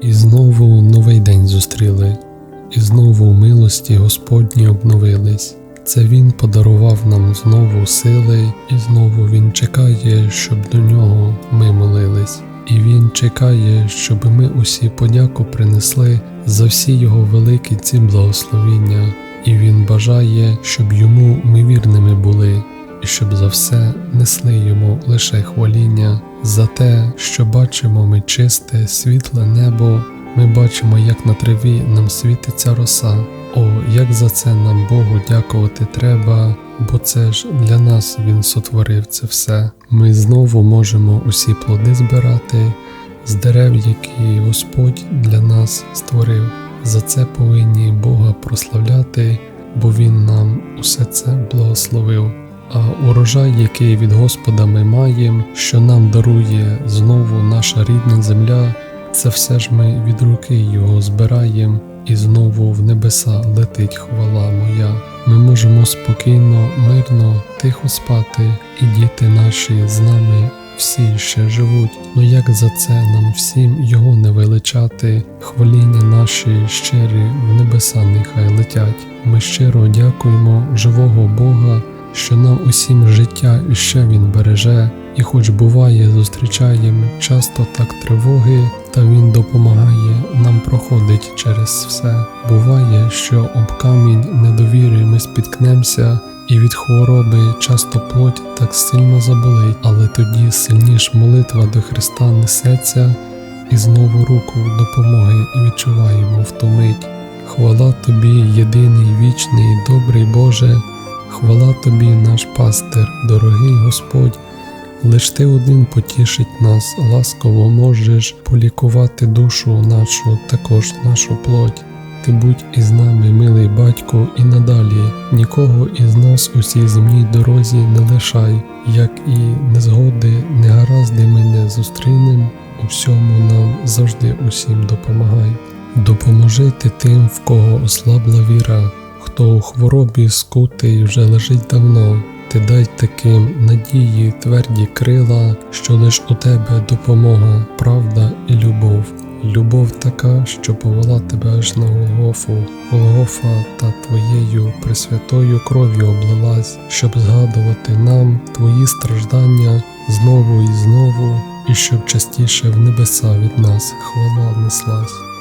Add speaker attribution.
Speaker 1: І знову новий день зустріли, і знову милості Господні обновились. Це Він подарував нам знову сили, і знову Він чекає, щоб до нього ми молились. І Він чекає, щоб ми усі подяку принесли за всі його великі ці благословіння, і Він бажає, щоб йому ми вірними були, і щоб за все несли йому лише хваління, за те, що бачимо ми чисте, світле небо, ми бачимо, як на траві нам світиться роса. О, як за це нам Богу дякувати треба, бо це ж для нас Він сотворив це все. Ми знову можемо усі плоди збирати з дерев, які Господь для нас створив. За це повинні Бога прославляти, бо Він нам усе це благословив. А урожай, який від Господа ми маємо, що нам дарує знову наша рідна земля, це все ж ми від руки Його збираємо, і знову в небеса летить хвала моя. Ми можемо спокійно, мирно, тихо спати, і діти наші з нами всі ще живуть. Ну як за це нам всім його не величати, хваління наші щирі в небеса нехай летять. Ми щиро дякуємо живого Бога, що нам усім життя і ще Він береже, і хоч буває, зустрічаємо часто так тривоги, та Він допомагає нам проходить через все. Буває, що об камінь недовіри ми спіткнемося, і від хвороби часто плоть так сильно заболить, але тоді сильніш молитва до Христа несеться, і знову руку допомоги відчуваємо в мить. Хвала тобі, єдиний вічний, добрий Боже, хвала тобі, наш пастир, дорогий Господь. Лиш ти один потішить нас, ласково можеш полікувати душу нашу, також нашу плоть. Ти будь із нами, милий батько, і надалі нікого із нас у цій земній дорозі не лишай, як і незгоди, негаразди ми не зустрінем, у всьому нам завжди усім допомагай. Допоможи ти тим, в кого ослабла віра, хто у хворобі скутий вже лежить давно. Ти дай таким надії, тверді крила, що лиш у тебе допомога, правда і любов. Любов така, що повела тебе аж на Голгофу, Голгофа та твоєю пресвятою кров'ю облилась, щоб згадувати нам твої страждання знову і знову, і щоб частіше в небеса від нас хвала неслась.